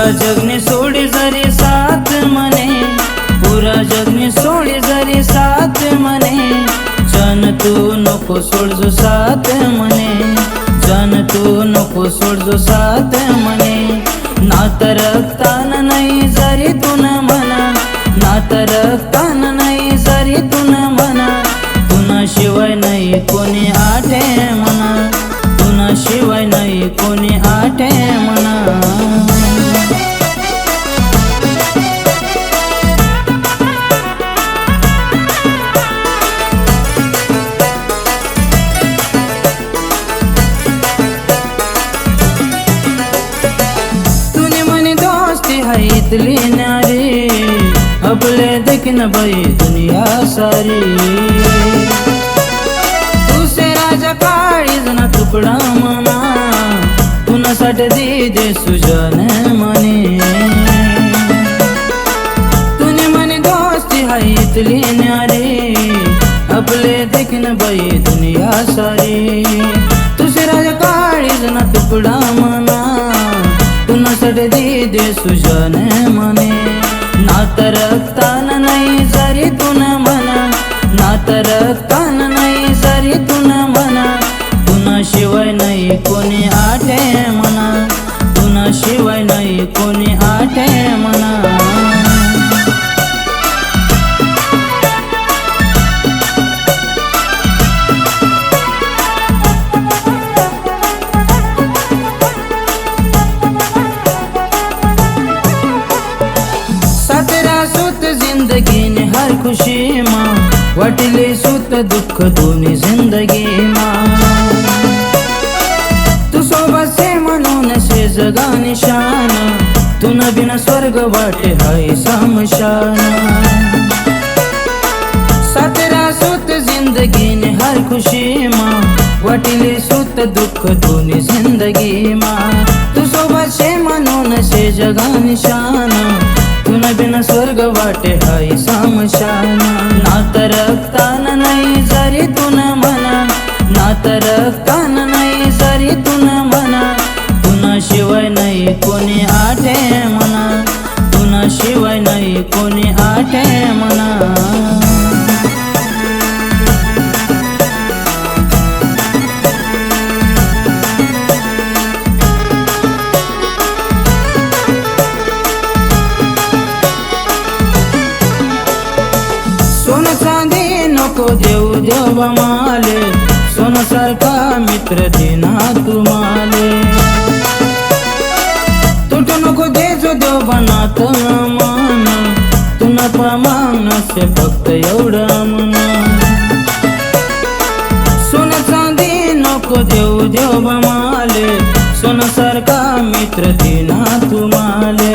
पुरा जगने सोडी जरी साथ मने पुरा जगने सोडी जरी साथ मने जन तू नको सोडजो साथ मने जन तू नको सोडजो साथ मने। नात रक्तान नाही जरी तुन म्हणा नात रक्तान नाही जरी तुन म्हणा तुना शिवाय नाही कोणी आठे म्हणा तुना शिवाय नाही कोणी आठे म्हणा दोस्ती है इतली न्यारी अपले देखन बाई दुनिया सारी। तुसे राजा जना ना तुकडा मना। तुनासाठी दी दे सुजन मने। तूने मने दोस्ती हाय इतली नारी अपले देखन बाई दुनिया सारी। तुनासाठी दे सुजन मने. नात रक्तान नाही जरी तुन म्हणा नात रक्तान नाही जरी तुन म्हणा तुना शिवाय नाही कोणी आठे म्हणा तुना शिवाय नाही कोणी जिंदगी खुशी मा वाटले सुत दुःख दोन्ही जिंदगी मा. तू सोबत से म्हणून से जगा निशान तू न बिना स्वर्ग वाटे हाय समशान सतरा सुत जिंदगी ने हर खुशी मा वाटिले सुत दुःख दोन्ही जिंदगी मा. तू सोबत शे म्हणून से जगा निशान तू न बिना स्वर्ग वाटे हाय ना नात रक्तान नाही जरी तुन म्हणा नात रक्तान नाही जरी तुन म्हणा तुना शिवाय नाही कोणी आठे म्हणा तुना शिवाय नाही कोणी आठे म्हणा देवा माले सोन सारखा मित्र दिना तुम्हाले. तुट नको देजो देव बनात मान तुना प्रमाण से फक्त एवढं म्हणा. सोन चांदी नको देऊ देव माले सोन सारखा मित्र दिना तुम्हाले.